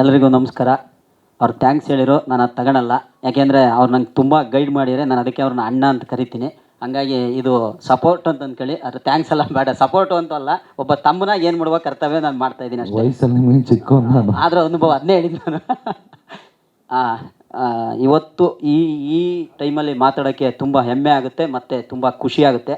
ಎಲ್ರಿಗೂ ನಮಸ್ಕಾರ. ಅವ್ರು ಥ್ಯಾಂಕ್ಸ್ ಹೇಳಿರೋ ನಾನು ಅದು ತಗೊಳಲ್ಲ. ಯಾಕೆಂದರೆ ಅವ್ರು ನಂಗೆ ತುಂಬ ಗೈಡ್ ಮಾಡಿದರೆ ನಾನು ಅದಕ್ಕೆ ಅವ್ರನ್ನ ಅಣ್ಣ ಅಂತ ಕರಿತೀನಿ. ಹಂಗಾಗಿ ಇದು ಸಪೋರ್ಟ್ ಅಂತ ಅಂದ್ಕೊಳ್ಳಿ. ಅದು ಥ್ಯಾಂಕ್ಸ್ ಎಲ್ಲ ಬೇಡ. ಸಪೋರ್ಟು ಅಂತ ಅಲ್ಲ ಒಬ್ಬ ತಮ್ಮನಾಗ ಏನು ಮಾಡುವ ಕರ್ತವ್ಯ ನಾನು ಮಾಡ್ತಾ ಇದ್ದೀನಿ ಅಷ್ಟೇ. ವಯಸ್ಸಲ್ಲಿ ಆದ್ರೆ ಅನುಭವ ಅದನ್ನೇ ಹೇಳಿದ್ದು ನಾನು. ಇವತ್ತು ಈ ಈ ಟೈಮಲ್ಲಿ ಮಾತಾಡೋಕ್ಕೆ ತುಂಬ ಹೆಮ್ಮೆ ಆಗುತ್ತೆ ಮತ್ತು ತುಂಬ ಖುಷಿ ಆಗುತ್ತೆ.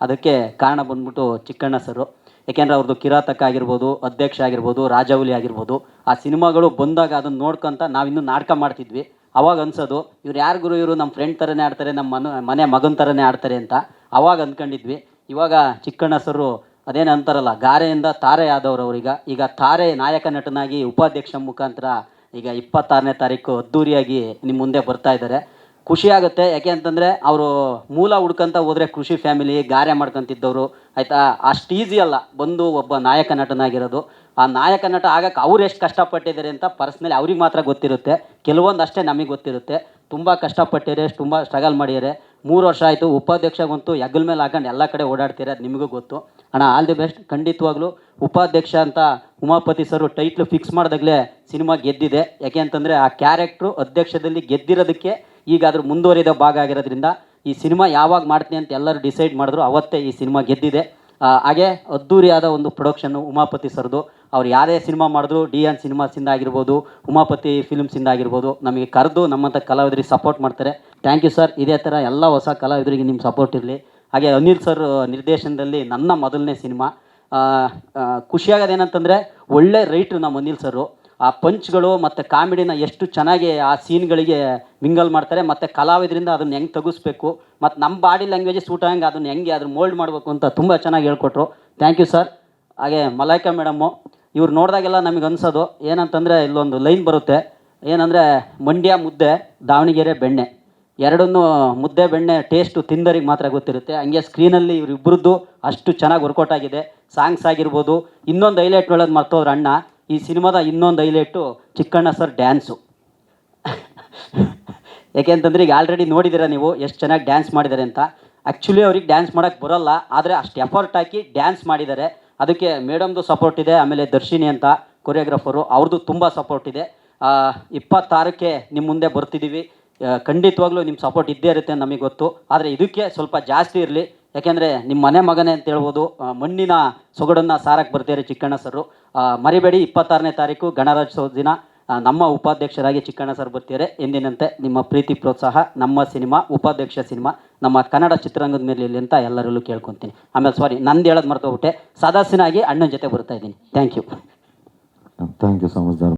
ಅದಕ್ಕೆ ಕಾರಣ ಬಂದ್ಬಿಟ್ಟು ಚಿಕ್ಕಣ್ಣ ಸರು. ಯಾಕೆಂದರೆ ಅವ್ರದ್ದು ಕಿರಾತಕ ಆಗಿರ್ಬೋದು, ಅಧ್ಯಕ್ಷ ಆಗಿರ್ಬೋದು ರಾಜಾವಲಿ ಆಗಿರ್ಬೋದು, ಆ ಸಿನಿಮಾಗಳು ಬಂದಾಗ ಅದನ್ನು ನೋಡ್ಕೊಂತ ನಾವಿನ್ನೂ ನಾಟಕ ಮಾಡ್ತಿದ್ವಿ. ಅವಾಗ ಅನ್ಸೋದು, ಇವ್ರು ಯಾರು ಗುರು ಇವರು ನಮ್ಮ ಫ್ರೆಂಡ್ ಥರನೇ ಆಡ್ತಾರೆ ನಮ್ಮ ಮನ, ಮನೆ ಮಗನ ಥರನೇ ಆಡ್ತಾರೆ ಅಂತ ಅವಾಗ ಅಂದ್ಕೊಂಡಿದ್ವಿ ಇವಾಗ ಚಿಕ್ಕಣ್ಣ ಸರು ಅದೇನು ಅಂತಾರಲ್ಲ, ಗಾರೆಯಿಂದ ತಾರೆ ಆದವ್ರು ಅವ್ರೀಗ. ಈಗ ತಾರೆ ನಾಯಕ ನಟನಾಗಿ ಉಪಾಧ್ಯಕ್ಷ ಮುಖಾಂತರ ಈಗ ಇಪ್ಪತ್ತಾರನೇ ತಾರೀಕು ಅದ್ದೂರಿಯಾಗಿ ನಿಮ್ಮ ಮುಂದೆ ಬರ್ತಾ ಇದ್ದಾರೆ ಖುಷಿ ಆಗುತ್ತೆ. ಯಾಕೆ ಅಂತಂದರೆ ಅವರು ಮೂಲ ಹುಡ್ಕಂತ ಹೋದರೆ ಕೃಷಿ ಫ್ಯಾಮಿಲಿ ಗಾರೆ ಮಾಡ್ಕೊಂತಿದ್ದವರು. ಆಯಿತಾ? ಅಷ್ಟು ಈಸಿ ಅಲ್ಲ. ಬಂದು ಒಬ್ಬ ನಾಯಕ ನಟನಾಗಿರೋದು. ಆ ನಾಯಕ ನಟ ಆಗಕ್ಕೆ ಅವ್ರು ಎಷ್ಟು ಕಷ್ಟಪಟ್ಟಿದ್ದಾರೆ ಅಂತ ಪರ್ಸ್ನಲಿ ಅವ್ರಿಗೆ ಮಾತ್ರ ಗೊತ್ತಿರುತ್ತೆ. ಕೆಲವೊಂದು ಅಷ್ಟೇ ನಮಗೆ ಗೊತ್ತಿರುತ್ತೆ. ತುಂಬ ಕಷ್ಟಪಟ್ಟಿದ್ದಾರೆ ತುಂಬ ಸ್ಟ್ರಗಲ್ ಮಾಡಿದ್ದಾರೆ ಮೂರು ವರ್ಷ ಆಯಿತು, ಉಪಾಧ್ಯಕ್ಷಗಂತೂ ಹೆಗಲ ಮೇಲೆ ಹಾಕೊಂಡು ಎಲ್ಲ ಕಡೆ ಓಡಾಡ್ತೀರ ಅದು ನಿಮಗೂ ಗೊತ್ತು. ಅಣ್ಣ ಆಲ್ ದಿ ಬೆಸ್ಟ್ ಖಂಡಿತವಾಗ್ಲೂ ಉಪಾಧ್ಯಕ್ಷ ಅಂತ ಉಮಾಪತಿ ಸರ್ ಟೈಟ್ಲು ಫಿಕ್ಸ್ ಮಾಡಿದಾಗಲೇ ಸಿನಿಮಾ ಗೆದ್ದಿದೆ. ಯಾಕೆ ಅಂತಂದರೆ ಆ ಕ್ಯಾರೆಕ್ಟ್ರು ಅಧ್ಯಕ್ಷದಲ್ಲಿ ಗೆದ್ದಿರೋದಕ್ಕೆ ಈಗ ಅದ್ರ ಮುಂದುವರಿದ ಭಾಗ ಆಗಿರೋದ್ರಿಂದ ಈ ಸಿನಿಮಾ ಯಾವಾಗ ಮಾಡ್ತೀನಿ ಅಂತ ಎಲ್ಲರೂ ಡಿಸೈಡ್ ಮಾಡಿದ್ರು, ಅವತ್ತೇ ಈ ಸಿನಿಮಾ ಗೆದ್ದಿದೆ. ಹಾಗೆ ಅದ್ದೂರಿಯಾದ ಒಂದು ಪ್ರೊಡಕ್ಷನ್ನು ಉಮಾಪತಿ ಸರ್ದು. ಅವ್ರು ಯಾರೇ ಸಿನಿಮಾ ಮಾಡಿದ್ರು, ಡಿ ಎನ್ ಸಿನಿಮಾಸಿಂದ ಆಗಿರ್ಬೋದು, ಉಮಾಪತಿ ಫಿಲ್ಮ್ಸಿಂದ ಆಗಿರ್ಬೋದು, ನಮಗೆ ಕರೆದು ನಮ್ಮಂಥ ಕಲಾವಿದರಿಗೆ ಸಪೋರ್ಟ್ ಮಾಡ್ತಾರೆ. ಥ್ಯಾಂಕ್ ಯು ಸರ್ ಇದೇ ಥರ ಎಲ್ಲ ಹೊಸ ಕಲಾವಿದರಿಗೆ ನಿಮ್ಮ ಸಪೋರ್ಟ್ ಇರಲಿ. ಹಾಗೆ ಅನಿಲ್ ಸರ್ ನಿರ್ದೇಶನದಲ್ಲಿ ನನ್ನ ಮೊದಲನೇ ಸಿನಿಮಾ. ಖುಷಿಯಾಗೋದೇನಂತಂದರೆ ಒಳ್ಳೆ ರೈಟ್ರು ನಮ್ಮ ಅನಿಲ್ ಸರು ಆ ಪಂಚ್ಗಳು ಮತ್ತು ಕಾಮಿಡಿನ ಎಷ್ಟು ಚೆನ್ನಾಗಿ ಆ ಸೀನ್ಗಳಿಗೆ ಮಿಂಗಲ್ ಮಾಡ್ತಾರೆ, ಮತ್ತು ಕಲಾವಿದರಿಂದ ಅದನ್ನ ಹೆಂಗೆ ತೆಗಿಸ್ಬೇಕು ಮತ್ತು ನಮ್ಮ ಬಾಡಿ ಲ್ಯಾಂಗ್ವೇಜ್ ಸೂಟ್ ಹಂಗೆ, ಅದನ್ನ ಹೆಂಗೆ ಅದನ್ನ ಮೋಲ್ಡ್ ಮಾಡಬೇಕು ಅಂತ ತುಂಬ ಚೆನ್ನಾಗಿ ಹೇಳ್ಕೊಟ್ರು. ಥ್ಯಾಂಕ್ ಯು ಸರ್ ಹಾಗೆ ಮಲಾಯ್ಕಾ ಮೇಡಮ್ಮು ಇವ್ರು ನೋಡಿದಾಗೆಲ್ಲ ನಮಗೆ ಅನ್ಸೋದು, ಏನಂತಂದರೆ ಇಲ್ಲೊಂದು ಲೈನ್ ಬರುತ್ತೆ. ಏನಂದರೆ, ಮಂಡ್ಯ ಮುದ್ದೆ, ದಾವಣಗೆರೆ ಬೆಣ್ಣೆ. ಎರಡನ್ನೂ ಮುದ್ದೆ, ಬೆಣ್ಣೆ ಟೇಸ್ಟು ತಿಂದರಿಗೆ ಮಾತ್ರ ಗೊತ್ತಿರುತ್ತೆ. ಹಂಗೆ ಸ್ಕ್ರೀನಲ್ಲಿ ಇವರಿಬ್ಬರದ್ದು ಅಷ್ಟು ಚೆನ್ನಾಗಿ ವರ್ಕೌಟ್ ಆಗಿದೆ. ಸಾಂಗ್ಸ್ ಆಗಿರ್ಬೋದು, ಇನ್ನೊಂದು ಹೈಲೈಟ್ ಹೇಳೋದು ಮರ್ತೋದ್ರ ಅಣ್ಣ. ಈ ಸಿನಿಮಾದ ಇನ್ನೊಂದು ಹೈಲೈಟು ಚಿಕ್ಕಣ್ಣ ಸರ್ ಡ್ಯಾನ್ಸು. ಯಾಕೆ ಅಂತಂದ್ರೆ ಈಗ ಆಲ್ರೆಡಿ ನೋಡಿದ್ದೀರ ನೀವು ಎಷ್ಟು ಚೆನ್ನಾಗಿ ಡ್ಯಾನ್ಸ್ ಮಾಡಿದ್ದಾರೆ ಅಂತ. ಆ್ಯಕ್ಚುಲಿ ಅವ್ರಿಗೆ ಡ್ಯಾನ್ಸ್ ಮಾಡೋಕ್ಕೆ ಬರೋಲ್ಲ, ಆದರೆ ಅಷ್ಟು ಎಫರ್ಟ್ ಹಾಕಿ ಡ್ಯಾನ್ಸ್ ಮಾಡಿದ್ದಾರೆ. ಅದಕ್ಕೆ ಮೇಡಮ್ದು ಸಪೋರ್ಟ್ ಇದೆ, ಆಮೇಲೆ ದರ್ಶಿನಿ ಅಂತ ಕೊರಿಯೋಗ್ರಾಫರು ಅವ್ರದ್ದು ತುಂಬ ಸಪೋರ್ಟ್ ಇದೆ. ಇಪ್ಪತ್ತಾರಕ್ಕೆ ನಿಮ್ಮ ಮುಂದೆ ಬರ್ತಿದ್ದೀವಿ ಖಂಡಿತವಾಗ್ಲೂ ನಿಮ್ಮ ಸಪೋರ್ಟ್ ಇದ್ದೇ ಇರುತ್ತೆ ನಮಗೆ ಗೊತ್ತು. ಆದರೆ ಇದಕ್ಕೆ ಸ್ವಲ್ಪ ಜಾಸ್ತಿ ಇರಲಿ. ಯಾಕೆಂದರೆ ನಿಮ್ಮ ಮನೆ ಮಗನೇ ಅಂತ ಹೇಳ್ಬೋದು ಮಣ್ಣಿನ ಸೊಗಡನ್ನು ಸಾರಕ್ಕೆ ಬರ್ತೀರಿ ಚಿಕ್ಕಣ್ಣ ಸರು ಮರಿಬೇಡಿ, ಇಪ್ಪತ್ತಾರನೇ ತಾರೀಕು ಗಣರಾಜ್ಯೋತ್ಸವ ದಿನ. ನಮ್ಮ ಉಪಾಧ್ಯಕ್ಷರಾಗಿ ಚಿಕ್ಕಣ್ಣ ಸರ್ ಬರ್ತಿದ್ದಾರೆ ಎಂದಿನಂತೆ ನಿಮ್ಮ ಪ್ರೀತಿ, ಪ್ರೋತ್ಸಾಹ, ನಮ್ಮ ಸಿನಿಮಾ, ಉಪಾಧ್ಯಕ್ಷ ಸಿನಿಮಾ, ನಮ್ಮ ಕನ್ನಡ ಚಿತ್ರರಂಗದ ಮೇಲೆ ಇಲ್ಲಿ ಅಂತ ಎಲ್ಲರಲ್ಲೂ ಕೇಳ್ಕೊತೀನಿ. ಆಮೇಲೆ ಸಾರಿ ನಂದು ಹೇಳೋದು ಮರ್ತೋಗ್ಬಿಟ್ಟೆ. ಸದಸ್ಯನಾಗಿ ಅಣ್ಣನ ಜೊತೆ ಬರ್ತಾ ಇದ್ದೀನಿ. Thank you thank you so much